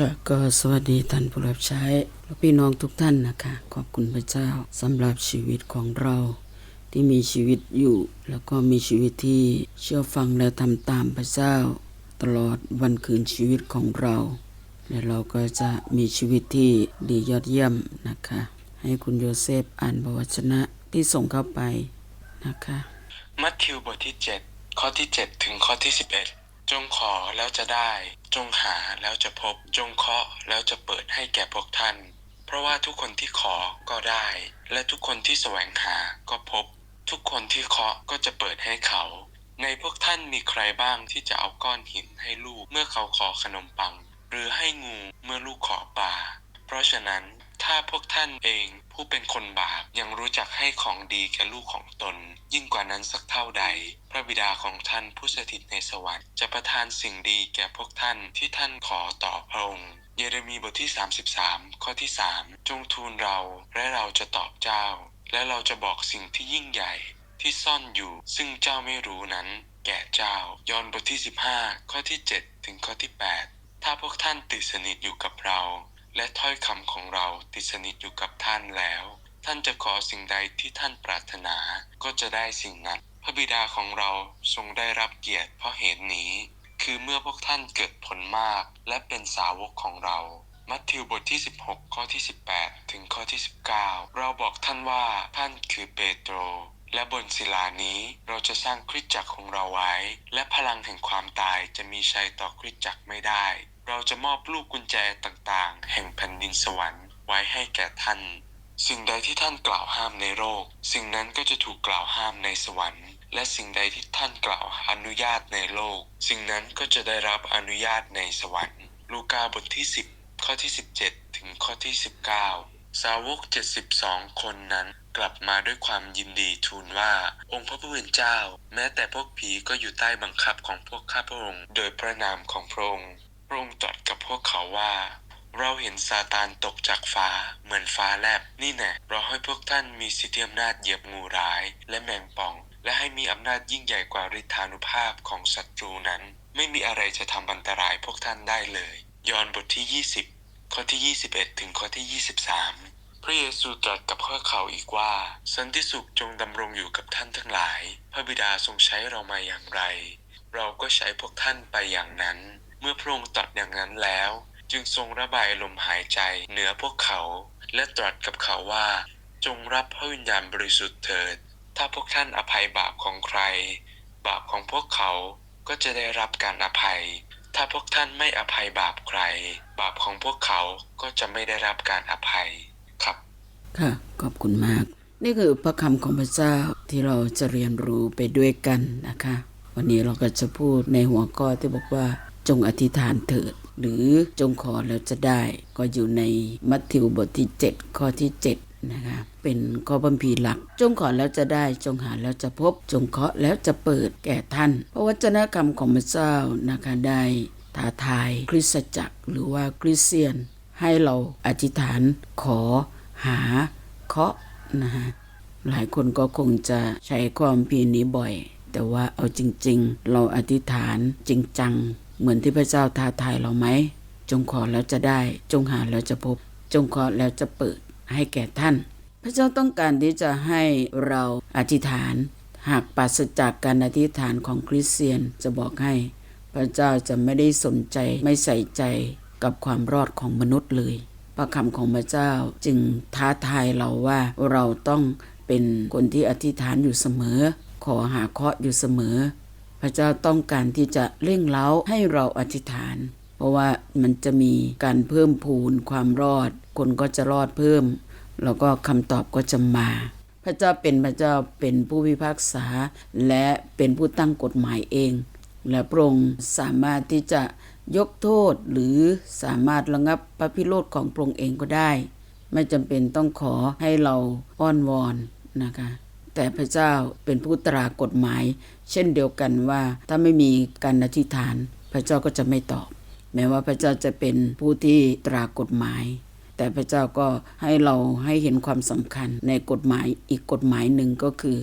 ค่ะก็สวัสดีท่านผู้รับใช้และพี่น้องทุกท่านนะคะ ขอบคุณพระเจ้าสำหรับชีวิตของเราที่มีชีวิตอยู่ แล้วก็มีชีวิตที่เชื่อฟังและทำตามพระเจ้า ตลอดวันคืนชีวิตของเรา และเราก็จะมีชีวิตที่ดียอดเยี่ยมนะคะ ให้คุณโยเซฟอ่านพระวจนะที่ส่งเข้าไปนะคะ มัทธิวบทที่ 7 ข้อที่ 7 ถึงข้อที่ 11 จงขอแล้วจะได้ จงหาแล้วจะพบจงเคาะแล้วจะเปิดให้แก่พวกท่าน เพราะว่าทุกคนที่ขอก็ได้ และทุกคนที่แสวงหาก็พบ ทุกคนที่เคาะก็จะเปิดให้เขา ในพวกท่านมีใครบ้างที่จะเอาก้อนหินให้ลูกเมื่อเขาขอขนมปัง หรือให้งูเมื่อลูกขอปลาเพราะฉะนั้น ถ้าพวกท่านเองผู้เป็นคนบาปยังรู้จักให้ของดีแก่ลูกของตน ยิ่งกว่านั้นสักเท่าใด พระบิดาของท่านผู้สถิตในสวรรค์จะประทานสิ่งดีแก่พวกท่านที่ท่านขอต่อพระองค์เยเรมีบทที่ 33 ข้อที่ 3 จงทูลเราและเราจะตอบเจ้า และเราจะบอกสิ่งที่ยิ่งใหญ่ที่ซ่อนอยู่ ซึ่งเจ้าไม่รู้นั้น แก่เจ้ายอห์นบทที่ 15 ข้อที่ 7 ถึงข้อที่ 8 ถ้าพวกท่านติดสนิทอยู่กับเรา และถ้อยคำของเราติดสนิทอยู่กับท่านแล้ว ท่านจะขอสิ่งใดที่ท่านปรารถนาก็จะได้สิ่งนั้น พระบิดาของเราทรงได้รับเกียรติเพราะเหตุนี้ คือเมื่อพวกท่านเกิดผลมาก และเป็นสาวกของเรา มัทธิวบทที่ 16 ข้อที่ 18 ถึงข้อที่ 19 เราบอกท่านว่าท่านคือเปโตรและบนศิลานี้เราจะสร้างคริสตจักรของเราไว้ และพลังแห่งความตายจะมีชัยต่อคริสตจักรไม่ได้ เราจะมอบลูกกุญแจต่างๆ แห่งแผ่นดินสวรรค์ไว้ให้แก่ท่าน สิ่งใดที่ท่านกล่าวห้ามในโลก สิ่งนั้นก็จะถูกกล่าวห้ามในสวรรค์ และสิ่งใดที่ท่านกล่าวอนุญาตในโลก สิ่งนั้นก็จะได้รับอนุญาตในสวรรค์ ลูกาบทที่ 10 ข้อที่ 17 ถึงข้อที่ 19 สาวก 72 คนนั้นกลับมาด้วยความยินดีทูลว่า องค์พระผู้เป็นเจ้า แม้แต่พวกผีก็อยู่ใต้บังคับของพวกข้าพระองค์ โดยพระนามของพระองค์ ระองค์ตรัสกับพวกเขาว่า เราเห็นซาตานตกจากฟ้าเหมือนฟ้าแลบ นี่แน่เราให้พวกท่านมีสิทธิอำนาจเหยียบงูร้ายและแมงป่อง และให้มีอำนาจยิ่งใหญ่กว่าฤทธานุภาพของศัตรูนั้น ไม่มีอะไรจะทำอันตรายพวกท่านได้เลย ยอห์นบทที่ 20 ข้อที่ 21 ถึงข้อที่ 23 พระเยซูตรัสกับพวกเขาอีกว่า สันติสุขจงดำรงอยู่กับท่านทั้งหลาย พระบิดาทรงใช้เรามาอย่างไร เราก็ใช้พวกท่านไปอย่างนั้น มื่อพระองค์ตรัสอย่างนั้นแล้ว จึงทรงระบายลมหายใจเหนือพวกเขา และตรัสกับเขาว่า จงรับพระวิญญาณบริสุทธิ์เถิด ถ้าพวกท่านอภัยบาปของใคร บาปของพวกเขาก็จะได้รับการอภัย ถ้าพวกท่านไม่อภัยบาปใคร บาปของพวกเขาก็จะไม่ได้รับการอภัยครับค่ะขอบคุณมาก นี่คือพระคำของพระเจ้าที่เราจะเรียนรู้ไปด้วยกันนะคะ วันนี้เราก็จะพูดในหัวข้อที่บอกว่า จงอธิษฐานเถิด หรือจงขอแล้วจะได้ ก็อยู่ในมัทธิวบทที่ 7 ข้อที่ 7 นะคะเป็นข้อบัมพีร์หลัก จงขอแล้วจะได้จงหาแล้วจะพบ จงเคาะแล้วจะเปิดแก่ท่าน เพราะวจนะคำของพระเจ้านะคะได้ท้าทายคริสตจักรหรือว่าคริสเตียน ให้เราอธิษฐานขอหาเคาะนะฮะหลายคนก็คงจะใช้ความพีร์นี้บ่อย แต่ว่าเอาจริง ๆ เราอธิษฐานจริงจัง เหมือนที่พระเจ้าท้าทายเราไหม จงขอแล้วจะได้ จงหาแล้วจะพบ จงขอแล้วจะเปิดให้แก่ท่าน พระเจ้าต้องการที่จะให้เราอธิษฐาน หากปราศจากการอธิษฐานของคริสเตียนจะบอกให้ พระเจ้าจะไม่ได้สนใจไม่ใส่ใจกับความรอดของมนุษย์เลย พระคำของพระเจ้าจึงท้าทายเราว่าเราต้องเป็นคนที่อธิษฐานอยู่เสมอ ขอหาเคาะอยู่เสมอ ระเจ้าต้องการที่จะเร่งเร้าให้เราอธิษฐาน เพราะว่ามันจะมีการเพิ่มพูนความรอด คนก็จะรอดเพิ่ม แล้วก็คำตอบก็จะมา พระเจ้าเป็นพระเจ้าเป็นผู้พิพากษา และเป็นผู้ตั้งกฎหมายเอง และพระองค์สามารถที่จะยกโทษหรือสามารถระงับพระพิโรธของพระองค์เองก็ได้ ไม่จำเป็นต้องขอให้เราอ้อนวอนนะคะ แต่พระเจ้าเป็นผู้ตรากฎหมาย เช่นเดียวกันว่าถ้าไม่มีการอธิษฐาน พระเจ้าก็จะไม่ตอบ แม้ว่าพระเจ้าจะเป็นผู้ที่ตรากฎหมาย แต่พระเจ้าก็ให้เราให้เห็นความสำคัญในกฎหมายอีกกฎหมายหนึ่งก็คือ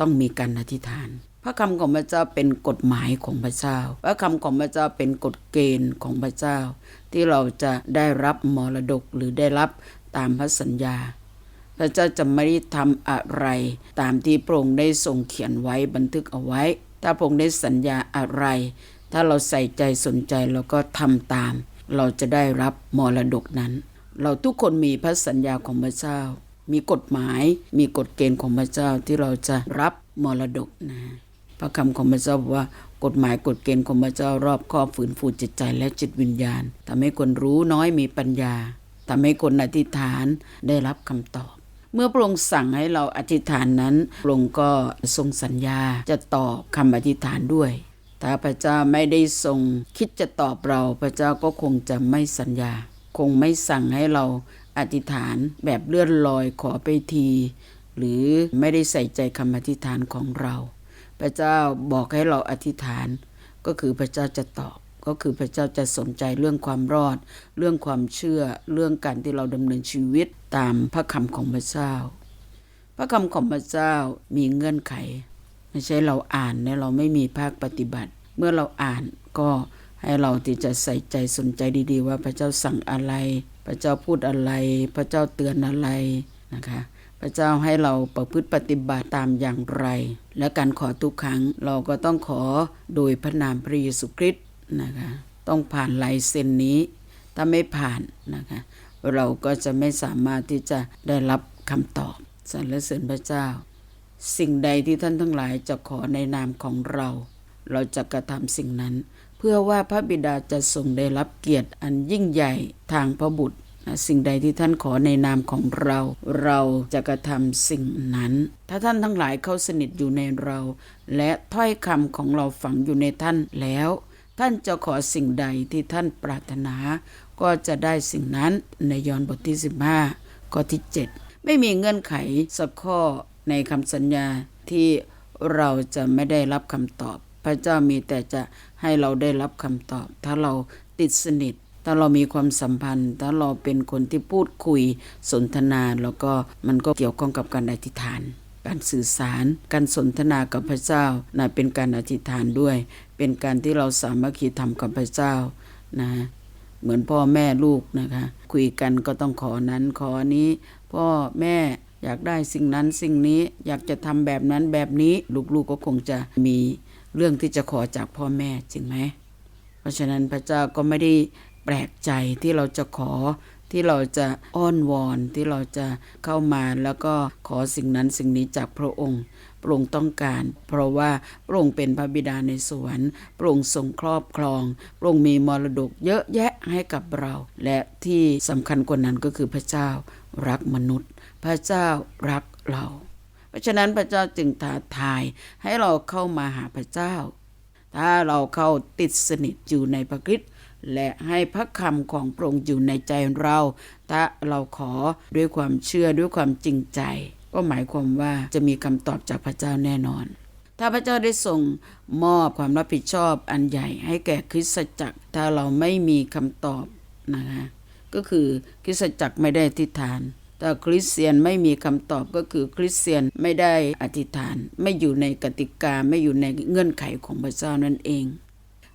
ต้องมีการอธิษฐาน พระคำของพระเจ้าเป็นกฎหมายของพระเจ้า พระคำของพระเจ้าเป็นกฎเกณฑ์ของพระเจ้า ที่เราจะได้รับมรดกหรือได้รับตามพระสัญญา พระเจ้าจะไม่ได้ทำอะไร ตามที่พระองค์ได้ทรงเขียนไว้บันทึกเอาไว้ ถ้าพระองค์ได้สัญญาอะไร ถ้าเราใส่ใจสนใจแล้วก็ทำตาม เราจะได้รับมรดกนั้น เราทุกคนมีพระสัญญาของพระเจ้า มีกฎหมาย มีกฎเกณฑ์ของพระเจ้าที่เราจะรับมรดกนะพระคำของพระเจ้าบอกว่ากฎหมายกฎเกณฑ์ของพระเจ้ารอบครอบฝืนฟูจิตใจและจิตวิญญาณทำให้คนรู้น้อยมีปัญญาทำให้คนอธิษฐานได้รับคำตอบ เมื่อพระองค์สั่งให้เราอธิษฐานนั้นพระองค์ก็ทรงสัญญาจะตอบคำอธิษฐานด้วย ถ้าพระเจ้าไม่ได้ทรงคิดจะตอบเราพระเจ้าก็คงจะไม่สัญญา คงไม่สั่งให้เราอธิษฐานแบบเลื่อนลอยขอไปที หรือไม่ได้ใส่ใจคำอธิษฐานของเรา พระเจ้าบอกให้เราอธิษฐานก็คือพระเจ้าจะตอบ ก็คือพระเจ้าจะสนใจเรื่องความรอด เรื่องความเชื่อ เรื่องการที่เราดำเนินชีวิตตามพระคำของพระเจ้า พระคำของพระเจ้ามีเงื่อนไข ไม่ใช่เราอ่านแล้วเราไม่มีภาคปฏิบัติ เมื่อเราอ่านก็ให้เราที่จะใส่ใจสนใจดีๆ ว่าพระเจ้าสั่งอะไร พระเจ้าพูดอะไร พระเจ้าเตือนอะไรนะคะพระเจ้าให้เราประพฤติปฏิบัติตามอย่างไร และการขอทุกครั้งเราก็ต้องขอโดยพระนามพระเยซูคริสต์ นะคะต้องผ่านลายเซ็นนี้ ถ้าไม่ผ่านนะคะเราก็จะไม่สามารถที่จะได้รับคำตอบสรรเสริญพระเจ้า สิ่งใดที่ท่านทั้งหลายจะขอในนามของเรา เราจะกระทำสิ่งนั้น เพื่อว่าพระบิดาจะทรงได้รับเกียรติอันยิ่งใหญ่ทางพระบุตรสิ่งใดที่ท่านขอในนามของเรา เราจะกระทำสิ่งนั้น ถ้าท่านทั้งหลายเข้าสนิทอยู่ในเรา และถ้อยคำของเราฝังอยู่ในท่านแล้ว ท่านจะขอสิ่งใดที่ท่านปรารถนา ก็จะได้สิ่งนั้นในยอห์นบทที่ 15 ข้อที่ 7 ไม่มีเงื่อนไขสักข้อในคำสัญญาที่เราจะไม่ได้รับคำตอบ พระเจ้ามีแต่จะให้เราได้รับคำตอบ ถ้าเราติดสนิท ถ้าเรามีความสัมพันธ์ ถ้าเราเป็นคนที่พูดคุยสนทนา แล้วก็มันก็เกี่ยวข้องกับการอธิษฐานการสื่อสาร การสนทนากับพระเจ้านะเป็นการอธิษฐานด้วย เป็นการที่เราสามัคคีทำกับพระเจ้านะเหมือนพ่อแม่ลูกนะคะ คุยกันก็ต้องขอนั้นขอนี้ พ่อแม่อยากได้สิ่งนั้นสิ่งนี้อยากจะทำแบบนั้นแบบนี้ลูกๆก็คงจะมีเรื่องที่จะขอจากพ่อแม่จริงไหมเพราะฉะนั้นพระเจ้าก็ไม่ได้แปลกใจที่เราจะขอ ที่เราจะอ้อนวอนที่เราจะเข้ามาแล้วก็ขอสิ่งนั้นสิ่งนี้จากพระองค์พระองค์ต้องการ เพราะว่าพระองค์เป็นพระบิดาในสวรรค์พระองค์ทรงครอบครองพระองค์มีมรดกเยอะแยะให้กับเรา และที่สำคัญกว่านั้นก็คือพระเจ้ารักมนุษย์ พระเจ้ารักเรา เพราะฉะนั้นพระเจ้าจึงท้าทายให้เราเข้ามาหาพระเจ้า ถ้าเราเข้าติดสนิทอยู่ในพระคริสต์ และให้พระคำของพระองค์อยู่ในใจเราถ้าเราขอด้วยความเชื่อด้วยความจริงใจ ก็หมายความว่าจะมีคำตอบจากพระเจ้าแน่นอน ถ้าพระเจ้าได้ทรงมอบความรับผิดชอบอันใหญ่ ให้แก่คริสตจักร ถ้าเราไม่มีคำตอบนะคะก็คือคริสตจักรไม่ได้อธิษฐานถ้าคริสเตียนไม่มีคำตอบก็คือคริสเตียนไม่ได้อธิษฐาน ไม่อยู่ในกติกาไม่อยู่ในเงื่อนไขของพระเจ้านั่นเอง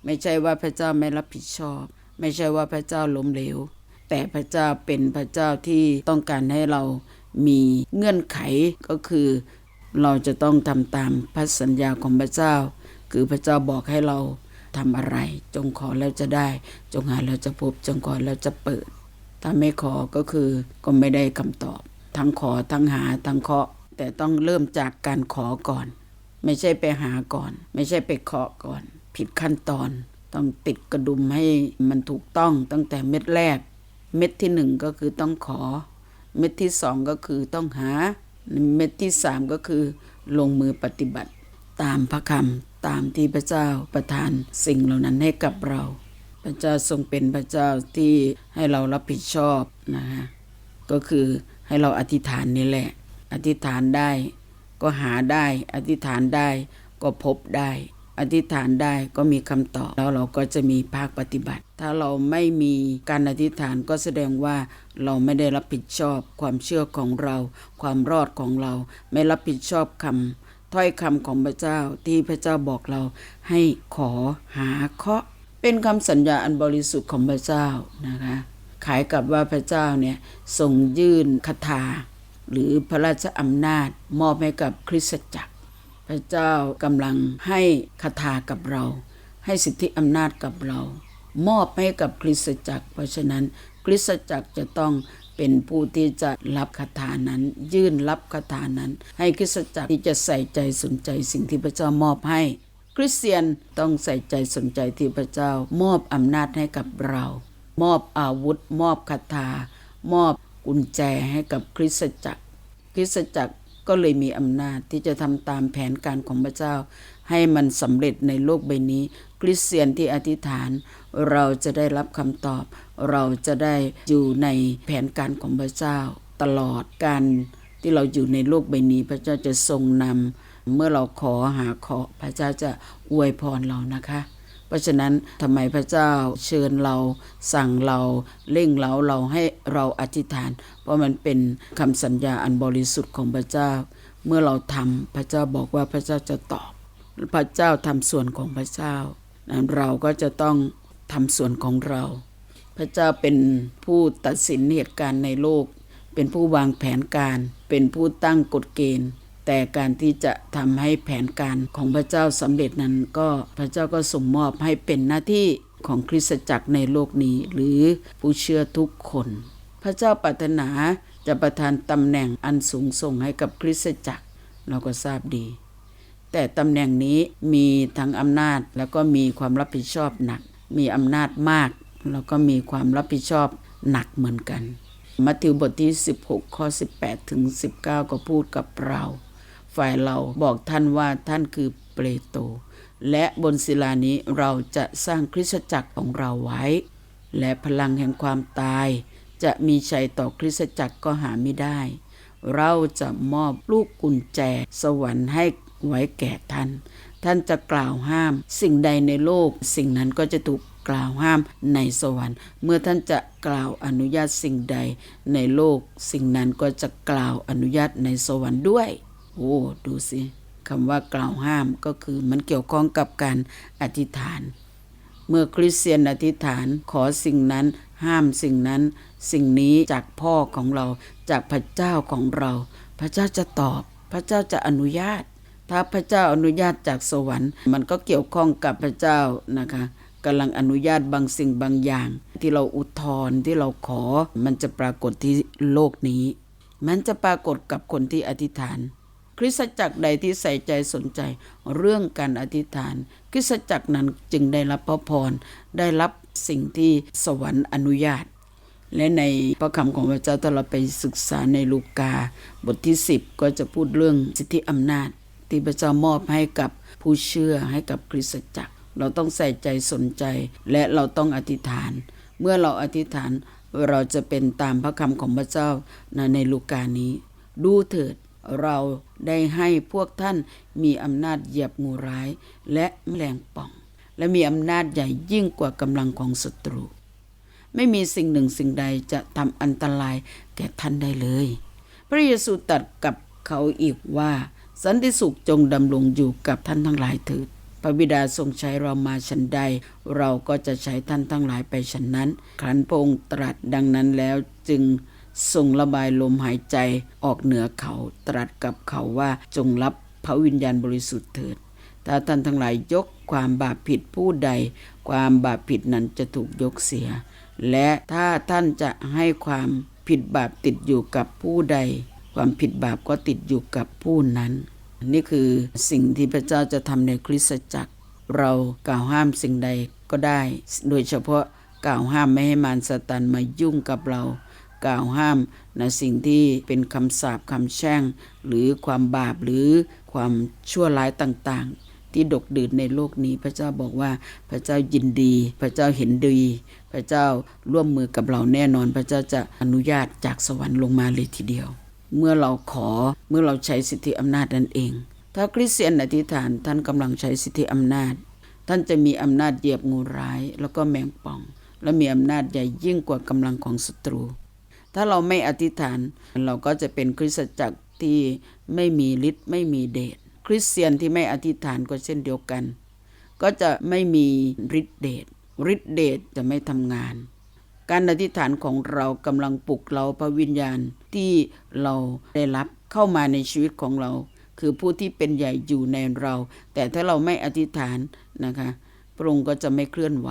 ไม่ใช่ว่าพระเจ้าไม่รับผิดชอบ ไม่ใช่ว่าพระเจ้าล้มเหลว แต่พระเจ้าเป็นพระเจ้าที่ต้องการให้เรามีเงื่อนไขก็คือ เราจะต้องทำตามพระสัญญาของพระเจ้า คือพระเจ้าบอกให้เราทำอะไร จงขอแล้วจะได้ จงหาแล้วจะพบ จงขอแล้วจะเปิด ถ้าไม่ขอก็คือก็ไม่ได้คำตอบ ทั้งขอทั้งหาทั้งเคาะ แต่ต้องเริ่มจากการขอก่อน ไม่ใช่ไปหาก่อน ไม่ใช่ไปเคาะก่อน ผิดขั้นตอน ต้องติดกระดุมให้มันถูกต้องตั้งแต่เม็ดแรก เม็ดที่หนึ่งก็คือต้องขอ เม็ดที่สองก็คือต้องหา เม็ดที่สามก็คือลงมือปฏิบัติ ตามพระคำตามที่พระเจ้าประทานสิ่งเหล่านั้นให้กับเรา พระเจ้าทรงเป็นพระเจ้าที่ให้เรารับผิดชอบนะฮะก็คือให้เราอธิษฐานนี่แหละ อธิษฐานได้ ก็หาได้ อธิษฐานได้ก็พบได้ อธิษฐานได้ก็มีคำตอบ แล้วเราก็จะมีภาคปฏิบัติ ถ้าเราไม่มีการอธิษฐานก็แสดงว่าเราไม่ได้รับผิดชอบความเชื่อของเรา ความรอดของเรา ไม่รับผิดชอบคำถ้อยคำของพระเจ้าที่พระเจ้าบอกเราให้ขอหาเคาะ เป็นคำสัญญาอันบริสุทธิ์ของพระเจ้านะคะขายกับว่าพระเจ้าเนี่ยทรงยื่นคาถาหรือพระราชอำนาจมอบให้กับคริสตจักร พระเจ้ากำลังให้คาถากับเรา ให้สิทธิอำนาจกับเรา มอบให้กับคริสตจักร เพราะฉะนั้นคริสตจักรจะต้องเป็นผู้ที่จะรับคาถานั้น ยื่นรับคาถานั้น ให้คริสตจักรที่จะใส่ใจสนใจสิ่งที่พระเจ้ามอบให้ คริสเตียนต้องใส่ใจสนใจที่พระเจ้ามอบอำนาจให้กับเรา มอบอาวุธ มอบคาถามอบกุญแจให้กับคริสตจักร คริสตจักร ก็เลยมีอำนาจที่จะทำตามแผนการของพระเจ้า ให้มันสำเร็จในโลกใบนี้ คริสเตียนที่อธิษฐาน เราจะได้รับคำตอบ เราจะได้อยู่ในแผนการของพระเจ้า ตลอดการที่เราอยู่ในโลกใบนี้ พระเจ้าจะทรงนำเมื่อเราขอหาขอพระเจ้าจะอวยพรเรานะคะ เพราะฉะนั้นทำไมพระเจ้าเชิญเราสั่งเราเร่งเราเราให้เราอธิษฐาน เพราะมันเป็นคำสัญญาอันบริสุทธิ์ของพระเจ้า เมื่อเราทำพระเจ้าบอกว่าพระเจ้าจะตอบ พระเจ้าทำส่วนของพระเจ้านั้นเราก็จะต้องทำส่วนของเรา พระเจ้าเป็นผู้ตัดสินเหตุการณ์ในโลก เป็นผู้วางแผนการ เป็นผู้ตั้งกฎเกณฑ์ แต่การที่จะทำให้แผนการของพระเจ้าสำเร็จนั้นก็พระเจ้าก็ส่งมอบให้เป็นหน้าที่ของคริสตจักรในโลกนี้ หรือผู้เชื่อทุกคน พระเจ้าปรารถนาจะประทานตำแหน่งอันสูงส่งให้กับคริสตจักรเราก็ทราบดี แต่ตำแหน่งนี้มีทั้งอำนาจแล้วก็มีความรับผิดชอบหนัก มีอำนาจมาก แล้วก็มีความรับผิดชอบหนักเหมือนกัน มัทธิวบทที่ 16 ข้อ 18 ถึง 19 ก็พูดกับเรา ฝ่ายเราบอกท่านว่าท่านคือเปโตรและบนศิลานี้เราจะสร้างคริสตจักรของเราไว้ และพลังแห่งความตาย จะมีชัยต่อคริสตจักรก็หาไม่ได้ เราจะมอบลูกกุญแจ สวรรค์ให้ไว้แก่ท่าน ท่านจะกล่าวห้าม สิ่งใดในโลก สิ่งนั้นก็จะถูกกล่าวห้ามในสวรรค์ เมื่อท่านจะกล่าวอนุญาตสิ่งใดในโลก สิ่งนั้นก็จะกล่าวอนุญาตในสวรรค์ด้วย โอ้ ดูสิคำว่ากล่าวห้ามก็คือมันเกี่ยวข้องกับการอธิษฐาน เมื่อคริสเตียนอธิษฐานขอสิ่งนั้นห้ามสิ่งนั้นสิ่งนี้จากพ่อของเราจากพระเจ้าของเรา พระเจ้าจะตอบ พระเจ้าจะอนุญาต ถ้าพระเจ้าอนุญาตจากสวรรค์ มันก็เกี่ยวข้องกับพระเจ้านะคะกำลังอนุญาตบางสิ่งบางอย่าง ที่เราอุทธรณ์ที่เราขอ มันจะปรากฏที่โลกนี้ มันจะปรากฏกับคนที่อธิษฐาน คริสตจักรใดที่ใส่ใจสนใจเรื่องการอธิษฐาน คริสตจักรนั้นจึงได้รับพระพร ได้รับสิ่งที่สวรรค์อนุญาต และในพระคำของพระเจ้าถ้าเราไปศึกษาในลูกา บทที่ 10 ก็จะพูดเรื่องสิทธิอำนาจ ที่พระเจ้ามอบให้กับผู้เชื่อให้กับคริสตจักร เราต้องใส่ใจสนใจและเราต้องอธิษฐาน เมื่อเราอธิษฐานเราจะเป็นตามพระคำของพระเจ้าในลูกานี้ ดูเถิด เราได้ให้พวกท่านมีอำนาจเหยียบงูร้าย และแมลงป่อง และมีอำนาจใหญ่ยิ่งกว่ากำลังของศัตรู ไม่มีสิ่งหนึ่งสิ่งใดจะทำอันตรายแก่ท่านได้เลย พระเยซูตรัสกับเขาอีกว่า สันติสุขจงดำรงอยู่กับท่านทั้งหลายเถิดพระบิดาทรงใช้เรามาฉันใด เราก็จะใช้ท่านทั้งหลายไปฉันนั้นครั้นพระองค์ตรัสดังนั้นแล้วจึง ทรงระบายลมหายใจออกเหนือเขาตรัสกับเขาว่าจงรับพระวิญญาณบริสุทธิ์เถิดถ้าท่านทั้งหลายยกความบาปผิดผู้ใด ความบาปผิดนั้นจะถูกยกเสีย และถ้าท่านจะให้ความผิดบาปติดอยู่กับผู้ใด ความผิดบาปก็ติดอยู่กับผู้นั้น นี่คือสิ่งที่พระเจ้าจะทำในคริสตจักร เรากล่าวห้ามสิ่งใดก็ได้ โดยเฉพาะกล่าวห้ามไม่ให้มารซาตานมายุ่งกับเรา กล่าวห้ามนะสิ่งที่เป็นคำสาปคำแช่ง หรือความบาปหรือความชั่วร้ายต่างๆ ที่ดกดื่นในโลกนี้ พระเจ้าบอกว่าพระเจ้ายินดี พระเจ้าเห็นดี พระเจ้าร่วมมือกับเราแน่นอน พระเจ้าจะอนุญาตจากสวรรค์ลงมาเลยทีเดียว เมื่อเราขอเมื่อเราใช้สิทธิอำนาจนั่นเอง ถ้าคริสเตียนอธิษฐานท่านกำลังใช้สิทธิอำนาจ ท่านจะมีอำนาจเหยียบงูร้ายแล้วก็แมงป่อง และมีอำนาจใหญ่ยิ่งกว่ากำลังของศัตรู ถ้าเราไม่อธิษฐาน เราก็จะเป็นคริสตจักรที่ไม่มีฤทธิ์ไม่มีเดชคริสเตียนที่ไม่อธิษฐานก็เช่นเดียวกัน ก็จะไม่มีฤทธิ์เดชฤทธิ์เดชจะไม่ทำงาน การอธิษฐานของเรากำลังปลุกเราพระวิญญาณที่เราได้รับเข้ามาในชีวิตของเรา คือผู้ที่เป็นใหญ่อยู่ในเรา แต่ถ้าเราไม่อธิษฐานนะคะพระองค์ก็จะไม่เคลื่อนไหว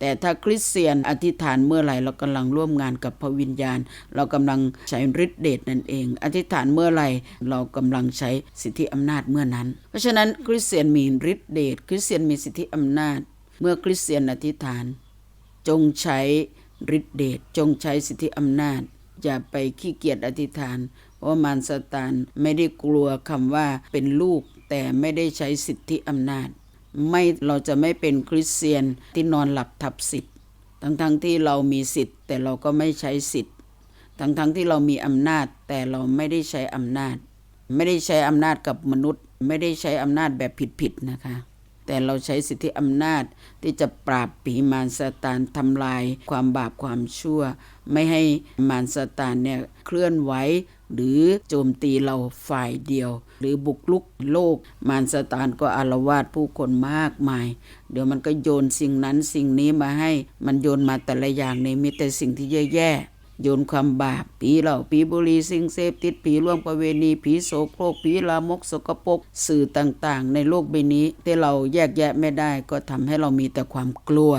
แต่ถ้าคริสเตียนอธิษฐานเมื่อไหร่เรากำลังร่วมงานกับพระวิญญาณ เรากำลังใช้ฤทธิเดชนั่นเอง อธิษฐานเมื่อไหร่เรากำลังใช้สิทธิอำนาจเมื่อนั้น เพราะฉะนั้นคริสเตียนมีฤทธิเดชคริสเตียนมีสิทธิอำนาจ เมื่อคริสเตียนอธิษฐาน จงใช้ฤทธิเดชจงใช้สิทธิอำนาจ อย่าไปขี้เกียจอธิษฐาน เพราะมารซาตานไม่ได้กลัวคำว่าเป็นลูกแต่ไม่ได้ใช้สิทธิอำนาจ ไม่เราจะไม่เป็นคริสเตียนที่นอนหลับทับสิทธิ์ทั้งๆทที่เรามีสิทธิ์ แต่เราก็ไม่ใช้สิทธิ์ ทั้งๆทที่เรามีอำนาจแต่เราไม่ได้ใช้อำนาจ ไม่ได้ใช้อำนาจกับมนุษย์ ไม่ได้ใช้อำนาจแบบผิดๆนะคะ แต่เราใช้สิทธิอำนาจที่จะปราบปีมารซาตานทำลายความบาปความชั่ว ไม่ให้มารซาตานเนี่ยเคลื่อนไหว หรือโจมตีเราฝ่ายเดียว หรือบุกลุกโลก มารซาตานก็อารวาสผู้คนมากมาย เดี๋ยวมันก็โยนสิ่งนั้นสิ่งนี้มาให้ มันโยนมาแต่ละอย่างในมีแต่สิ่งที่แย่ๆโยนความบาปผีเหล่าผีบุหรีสิ่งเสพติดผีล่วงประเวณี ผีโสโครกผีลามกสกปรกสื่อต่างๆ ในโลกใบนี้ที่เราแยกแยะไม่ได้ก็ทำให้เรามีแต่ความกลัว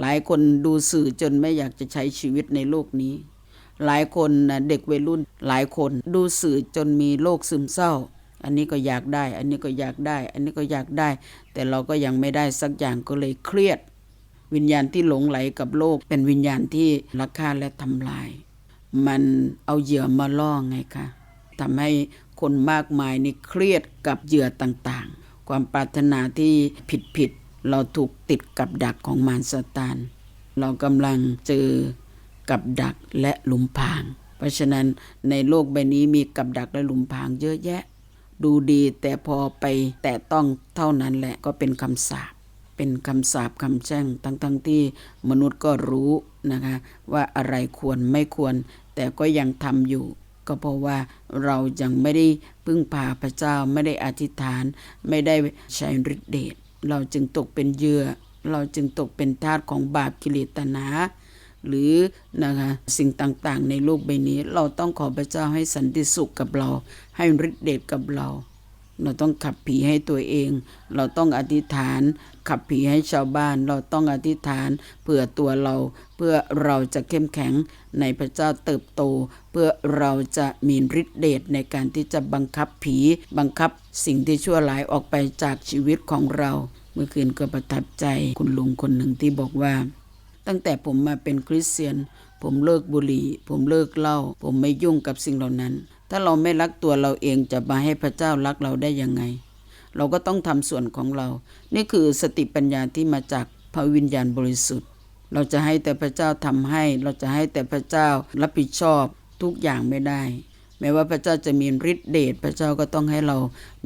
หลายคนดูสื่อจนไม่อยากจะใช้ชีวิตในโลกนี้ หลายคนนะเด็กวัยรุ่นหลายคนดูสื่อจนมีโรคซึมเศร้า อันนี้ก็อยากได้ อันนี้ก็อยากได้ อันนี้ก็อยากได้ แต่เราก็ยังไม่ได้สักอย่างก็เลยเครียด วิญญาณที่หลงไหลกับโลก เป็นวิญญาณที่ลักฆ่าและทำลาย มันเอาเหยื่อมาล่อไงคะทำให้คนมากมายนี่เครียดกับเหยื่อต่างๆ ความปรารถนาที่ผิดๆเราถูกติดกับดักของมารซาตาน เรากำลังเจอ กับดักและหลุมพราง เพราะฉะนั้นในโลกใบนี้มีกับดักและหลุมพรางเยอะแยะ ดูดีแต่พอไปแต่ต้องเท่านั้นแหละก็เป็นคำสาปเป็นคำสาปคำแช่งทั้งๆทที่มนุษย์ก็รู้นะคะว่าอะไรควรไม่ควร แต่ก็ยังทำอยู่ ก็เพราะว่าเรายังไม่ได้พึ่งพาพระเจ้าไม่ได้อธิษฐาน ไม่ได้ใช้ฤทธิเดชเราจึงตกเป็นเหยื่อ เราจึงตกเป็นทาสของบาปกิเลสตัณหา หรือนะคะสิ่งต่างๆ ในโลกใบนี้ เราต้องขอพระเจ้าให้สันติสุขกับเรา ให้ฤทธิเดชกับเรา เราต้องขับผีให้ตัวเอง เราต้องอธิษฐานขับผีให้ชาวบ้าน เราต้องอธิษฐานเพื่อตัวเรา เพื่อเราจะเข้มแข็งในพระเจ้าเติบโต เพื่อเราจะมีฤทธิเดชในการที่จะบังคับผีบังคับสิ่งที่ชั่วร้ายออกไปจากชีวิตของเรา เมื่อคืนก็ประทับใจคุณลุงคนหนึ่งที่บอกว่า ตั้งแต่ผมมาเป็นคริสเตียน ผมเลิกบุหรี่ ผมเลิกเหล้าผมไม่ยุ่งกับสิ่งเหล่านั้น ถ้าเราไม่รักตัวเราเองจะมาให้พระเจ้ารักเราได้ยังไง เราก็ต้องทำส่วนของเรา นี่คือสติปัญญาที่มาจากพระวิญญาณบริสุทธิ์ เราจะให้แต่พระเจ้าทำให้ เราจะให้แต่พระเจ้ารับผิดชอบทุกอย่างไม่ได้แม้ว่าพระเจ้าจะมีฤทธิเดชพระเจ้าก็ต้องให้เรา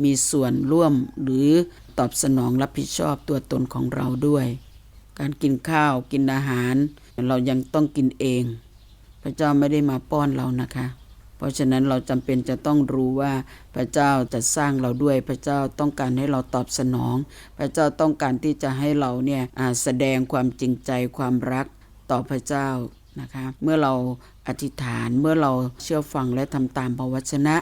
มีส่วนร่วมหรือตอบสนองรับผิดชอบตัวตนของเราด้วย การกินข้าวกินอาหาร เรายังต้องกินเอง พระเจ้าไม่ได้มาป้อนเรานะคะ เพราะฉะนั้นเราจำเป็นจะต้องรู้ว่าพระเจ้าจะสร้างเราด้วยพระเจ้าต้องการให้เราตอบสนอง พระเจ้าต้องการที่จะให้เราเนี่ยแสดงความจริงใจความรักต่อพระเจ้านะคะเมื่อเราอธิษฐานเมื่อเราเชื่อฟังและทำตามพระวจนะ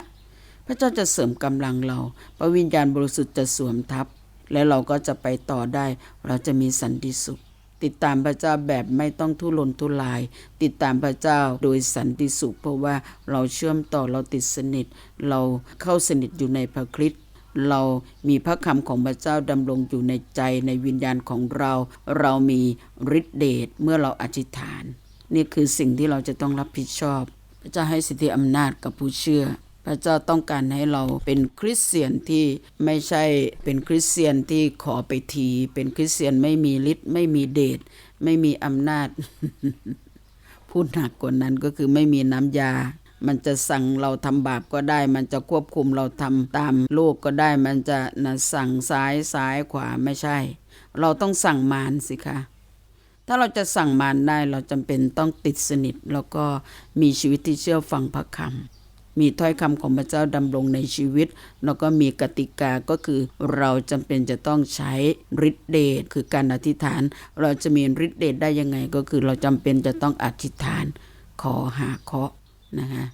พระเจ้าจะเสริมกำลังเรา พระวิญญาณบริสุทธิ์จะสวมทับ และเราก็จะไปต่อได้ เราจะมีสันติสุข ติดตามพระเจ้าแบบไม่ต้องทุรนทุราย ติดตามพระเจ้าโดยสันติสุข เพราะว่าเราเชื่อมต่อเราติดสนิท เราเข้าสนิทอยู่ในพระคริสต์เรามีพระคำของพระเจ้าดำรงอยู่ในใจในวิญญาณของเรา เรามีฤทธิเดชเมื่อเราอธิษฐาน นี่คือสิ่งที่เราจะต้องรับผิดชอบ พระเจ้าให้สิทธิอำนาจกับผู้เชื่อ พระเจ้าต้องการให้เราเป็นคริสเตียนที่ไม่ใช่เป็นคริสเตียนที่ขอไปที เป็นคริสเตียนไม่มีฤทธิ์ไม่มีเดชไม่มีอำนาจ พูดหนักกว่านั้นก็คือไม่มีน้ำยา มันจะสั่งเราทำบาปก็ได้ มันจะควบคุมเราทำตามโลกก็ได้ มันจะนะสั่งซ้ายซ้ายขวาไม่ใช่ เราต้องสั่งมารสิคะถ้าเราจะสั่งมารได้เราจำเป็นต้องติดสนิท แล้วก็มีชีวิตที่เชื่อฟังพระคำ มีถ้อยคำของพระเจ้าดำรงในชีวิต แล้วก็มีกติกาก็คือเราจำเป็นจะต้องใช้ฤทธิเดชคือการอธิษฐาน เราจะมีฤทธิเดชได้ยังไงก็คือเราจำเป็นจะต้องอธิษฐาน ขอหาเคาะนะคะ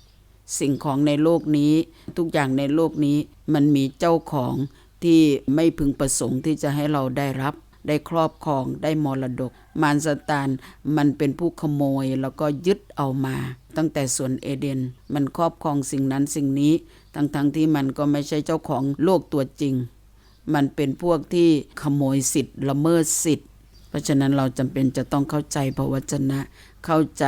สิ่งของในโลกนี้ทุกอย่างในโลกนี้มันมีเจ้าของที่ไม่พึงประสงค์ที่จะให้เราได้รับ ได้ครอบครองได้มรดก มารซาตานมันเป็นผู้ขโมยแล้วก็ยึดเอามา ตั้งแต่สวนเอเดน มันครอบครองสิ่งนั้นสิ่งนี้ ทั้งๆทที่มันก็ไม่ใช่เจ้าของโลกตัวจริง มันเป็นพวกที่ขโมยสิทธิ์ละเมิดสิทธิ์ เพราะฉะนั้นเราจำเป็นจะต้องเข้าใจพระวจนะ เข้าใจ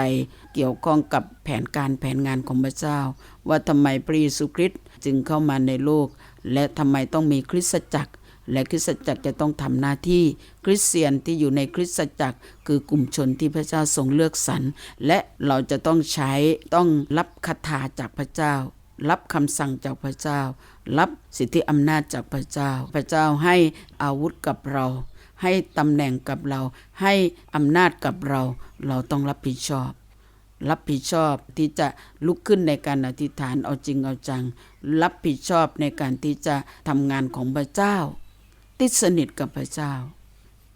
เกี่ยวข้องกับแผนการแผนงานของพระเจ้า ว่าทำไมพระเยซูคริสต์จึงเข้ามาในโลก และทำไมต้องมีคริสตจักร และคริสตจักรจะต้องทำหน้าที่คริสเตียนที่อยู่ในคริสตจักร คือกลุ่มชนที่พระเจ้าทรงเลือกสรรและเราจะต้องใช้ต้องรับคาถาจากพระเจ้า รับคำสั่งจากพระเจ้า รับสิทธิอำนาจจากพระเจ้า พระเจ้าให้อาวุธกับเรา ให้ตำแหน่งกับเรา ให้อำนาจกับเรา เราต้องรับผิดชอบรับผิดชอบที่จะลุกขึ้นในการอธิษฐานเอาจริงเอาจัง รับผิดชอบในการที่จะทำงานของพระเจ้า ติดสนิทกับพระเจ้า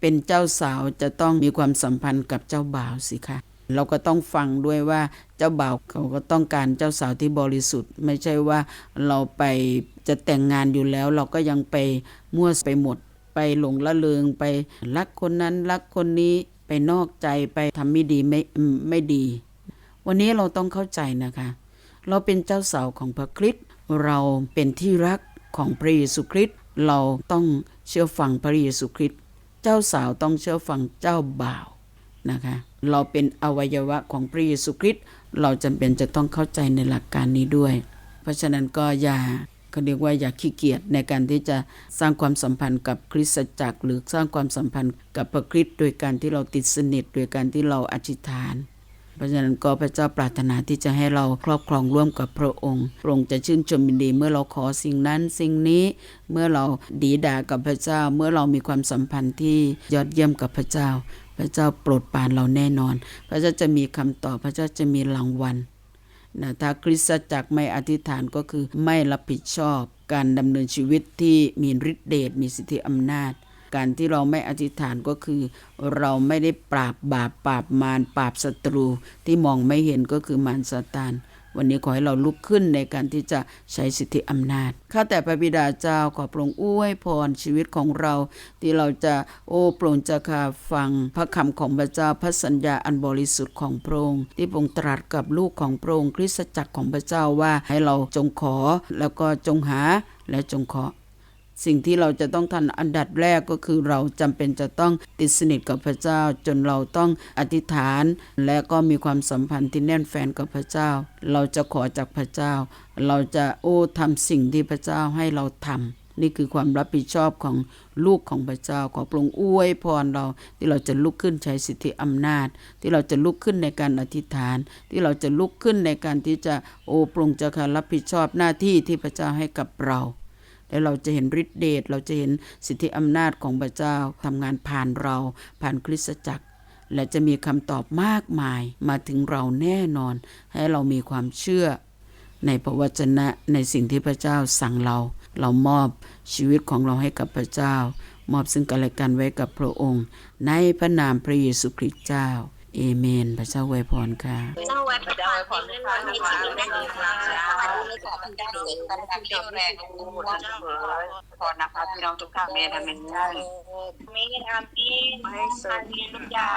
เป็นเจ้าสาวจะต้องมีความสัมพันธ์กับเจ้าบ่าวสิคะเราก็ต้องฟังด้วยว่าเจ้าบ่าวเขาก็ต้องการเจ้าสาวที่บริสุทธิ์ ไม่ใช่ว่าเราไปจะแต่งงานอยู่แล้ว เราก็ยังไปมั่วไปหมด ไปหลงละเลงไปรักคนนั้นรักคนนี้ไปนอกใจไปทำไม่ดีไม่ไม่ดี วันนี้เราต้องเข้าใจนะคะ เราเป็นเจ้าสาวของพระคริสต์เราเป็นที่รักของพระเยซูคริสต์เราต้อง เชื่อฟังพระเยซูคริสต์เจ้าสาวต้องเชื่อฟังเจ้าบ่าวนะคะเราเป็นอวัยวะของพระเยซูคริสต์เราจำเป็นจะต้องเข้าใจในหลักการนี้ด้วย เพราะฉะนั้นก็อย่าเขาเรียกว่าอย่าขี้เกียจในการที่จะสร้างความสัมพันธ์กับคริสตจักร หรือสร้างความสัมพันธ์กับพระคริสต์โดยการที่เราติดสนิทโดยการที่เราอธิษฐาน เพราะฉะนั้นก็พระเจ้าปรารถนาที่จะให้เราครอบครองร่วมกับพระองค์พระองค์จะชื่นชมยินดีเมื่อเราขอสิ่งนั้นสิ่งนี้เมื่อเราดีด่ากับพระเจ้า เมื่อเรามีความสัมพันธ์ที่ยอดเยี่ยมกับพระเจ้า พระเจ้าโปรดปรานเราแน่นอน พระเจ้าจะมีคำตอบพระเจ้าจะมีรางวัลนะถ้าคริสตจักรไม่อธิษฐานก็คือไม่รับผิดชอบการดำเนินชีวิตที่มีฤทธิเดชมีสิทธิอำนาจ การที่เราไม่อธิษฐานก็คือ เราไม่ได้ปราบบาปปราบมารปราบศัตรูที่มองไม่เห็นก็คือมารซาตานวันนี้ขอให้เราลุกขึ้นในการที่จะใช้สิทธิอำนาจ ข้าแต่พระบิดาเจ้าขอพระองค์อวยพรชีวิตของเรา ที่เราจะโอ้โปร่งจะคาฟังพระคำของพระเจ้าพระสัญญาอันบริสุทธิ์ของพระองค์ที่พระองค์ตรัสกับลูกของพระองค์คริสตจักรของพระเจ้าว่าให้เราจงขอแล้วก็จงหาและจงเคาะ สิ่งที่เราจะต้องทำอันดับแรกก็คือเราจำเป็นจะต้องติดสนิทกับพระเจ้า จนเราต้องอธิษฐาน และก็มีความสัมพันธ์ที่แน่นแฟนกับพระเจ้า เราจะขอจากพระเจ้า เราจะโอ้ทำสิ่งที่พระเจ้าให้เราทำนี่คือความรับผิดชอบของลูกของพระเจ้า ขอพระองค์อวยพรเราที่เราจะลุกขึ้นใช้สิทธิอำนาจ ที่เราจะลุกขึ้นในการอธิษฐาน ที่เราจะลุกขึ้นในการที่จะโอ้พระองค์จะรับผิดชอบหน้าที่ที่พระเจ้าให้กับเรา แล้วเราจะเห็นฤทธิเดชเราจะเห็นสิทธิอำนาจของพระเจ้าทำงานผ่านเราผ่านคริสตจักร และจะมีคำตอบมากมายมาถึงเราแน่นอน ให้เรามีความเชื่อ ในพระวจนะในสิ่งที่พระเจ้าสั่งเรา เรามอบชีวิตของเราให้กับพระเจ้า มอบซึ่งกันและกันไว้กับพระองค์ ในพระนามพระเยซูคริสต์เจ้า เอเมน พระเจ้าไวยพรค่ะ เจ้าไว้พระทานเป็นเรื่องราวในชีวิตแม่ดีค่ะวันนี้ขอพระเจ้าเสกกันกันเรี่ยวแรงของผู้ว่าเจ้าขอนะคะพี่น้องทุกท่านเมนอาเมนได้เมนอามีอามีลูกยา